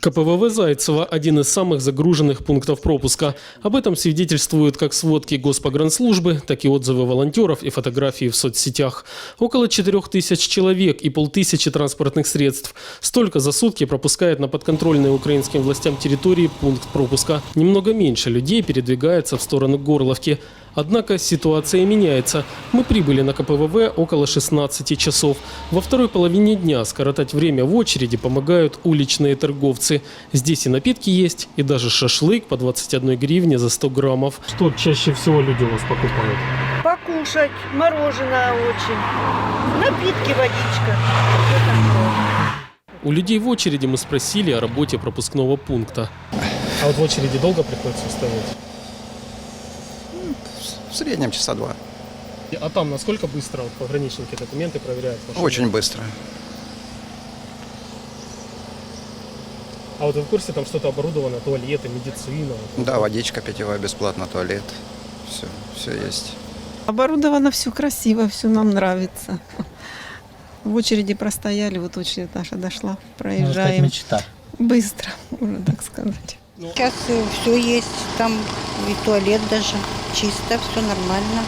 КПВВ Зайцево – один из самых загруженных пунктов пропуска. Об этом свидетельствуют как сводки Госпогранслужбы, так и отзывы волонтеров и фотографии в соцсетях. Около 4 тысяч человек и полтысячи транспортных средств. Столько за сутки пропускает на подконтрольные украинским властям территории пункт пропуска. Немного меньше людей передвигается в сторону Горловки. Однако ситуация меняется. Мы прибыли на КПВВ около 16 часов. Во второй половине дня скоротать время в очереди помогают уличные торговцы. Здесь и напитки есть, и даже шашлык по 21 гривне за 100 граммов. Что чаще всего люди у вас покупают? Покушать, мороженое очень, напитки, водичка. У людей в очереди мы спросили о работе пропускного пункта. А вот в очереди долго приходится стоять? В среднем часа два. А там насколько быстро вот, пограничники документы проверяют? машины? Очень быстро. А вот вы в курсе, там что-то оборудовано, туалеты, медицина? Да, водичка питьевая, бесплатно, туалет. Все, все есть. Оборудовано все красиво, все нам нравится. В очереди простояли, вот очередь наша дошла, проезжаем. мечта. Быстро, можно так сказать. Сейчас все есть, там и туалет даже чисто, все нормально.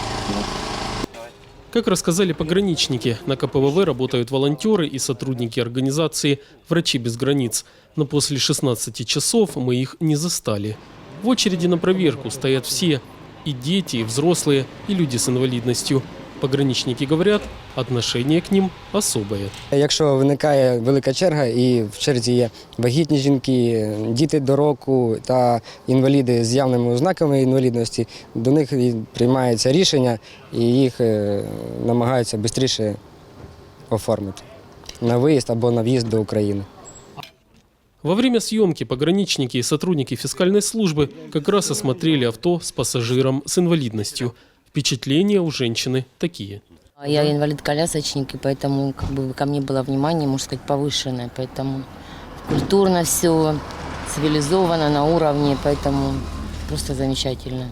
Как рассказали пограничники, на КПВВ работают волонтеры и сотрудники организации «Врачи без границ». Но после 16 часов мы их не застали. В очереди на проверку стоят все – и дети, и взрослые, и люди с инвалидностью. Пограничники говорят, отношение к ним особое. Якщо виникає велика черга і в черзі є вагітні жінки, діти до року та інваліди з явними ознаками інвалідності, до них і приймається рішення і їх е, намагаються швидше оформити на виїзд або на в'їзд до України. Во время съемки пограничники и сотрудники фискальной службы как раз осмотрели авто с пассажиром с инвалидностью. Впечатления у женщины такие. Я инвалид-колясочник, и поэтому как бы ко мне было внимание, можно сказать, повышенное. Поэтому культурно все, цивилизованно, на уровне, поэтому просто замечательно.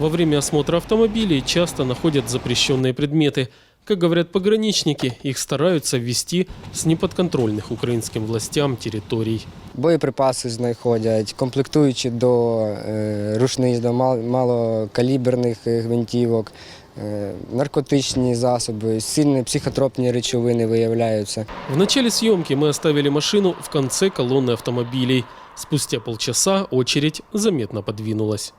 Во время осмотра автомобилей часто находят запрещенные предметы. Как говорят пограничники, их стараются ввести с неподконтрольных украинским властям территорий. Боєприпаси знаходять, комплектуючі до е, рушниць, до мал- малокаліберних е, гвинтівок, е, наркотичні засоби, сильні психотропні речовини виявляються. В начале съемки мы оставили машину в конце колонны автомобилей. Спустя полчаса очередь заметно подвинулась.